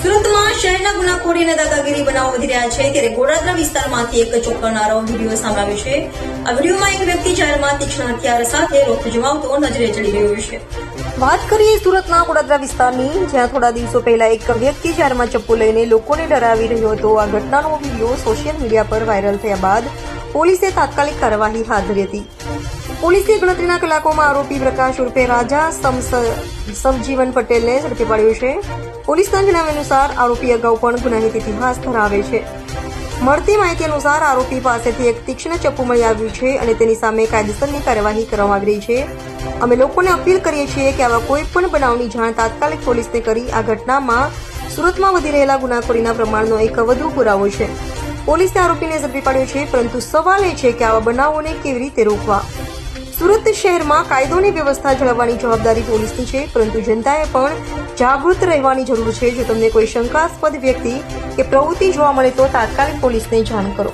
સુરતમાં શહેરના ગુનાખોરી અને દાદાગીરી બનાવો વધી રહ્યા છે ત્યારે ગોડાદરા વિસ્તારમાંથી એક ચોંકાવનારો વીડિયો સામે આવ્યો છે. આ વિડીયોમાં એક વ્યક્તિ જાહેરમાં તીક્ષ્ણ હથિયાર સાથે રોફ જમાવતો નજરે ચડી રહ્યો છે. વાત કરીએ સુરતના ગોડાદરા વિસ્તારની, જ્યાં થોડા દિવસો પહેલા એક વ્યક્તિ જાહેરમાં ચપ્પુ લઈને લોકોને ડરાવી રહ્યો હતો. આ ઘટનાનો વીડિયો સોશિયલ મીડિયા પર વાયરલ થયા બાદ પોલીસે તાત્કાલિક કાર્યવાહી હાથ ધરી હતી. પોલીસે ગણતરીના કલાકોમાં આરોપી પ્રકાશ ઉર્ફે રાજા સમજીવન પટેલને ઝડપી પાડ્યો છે. પોલીસના જણાવ્યા અનુસાર આરોપી અગાઉ પણ ગુનાહિત ઇતિહાસ ધરાવે છે. મળતી માહિતી અનુસાર આરોપી પાસેથી એક તીક્ષ્ણ ચપ્પુ મળી આવ્યું છે અને તેની સામે કાયદેસરની કાર્યવાહી કરવામાં આવી રહી છે. અમે લોકોને અપીલ કરીએ છીએ કે આવા કોઈ પણ બનાવની જાણ તાત્કાલિક પોલીસને કરી આ ઘટનામાં સુરતમાં વધી રહેલા ગુનાખોરીના પ્રમાણનો એક વધુ પુરાવો છે. પોલીસે આરોપીને ઝડપી પાડ્યો છે, પરંતુ સવાલ એ છે કે આવા બનાવોને કેવી રીતે રોકવા? સુરત શહેરમાં કાયદોની વ્યવસ્થા જાળવવાની જવાબદારી પોલીસની છે, પરંતુ જનતાએ પણ જાગૃત રહેવાની જરૂર છે. જો તમને કોઈ શંકાસ્પદ વ્યક્તિ કે પ્રવૃત્તિ જોવા મળે તો તાત્કાલિક પોલીસને જાણ કરો.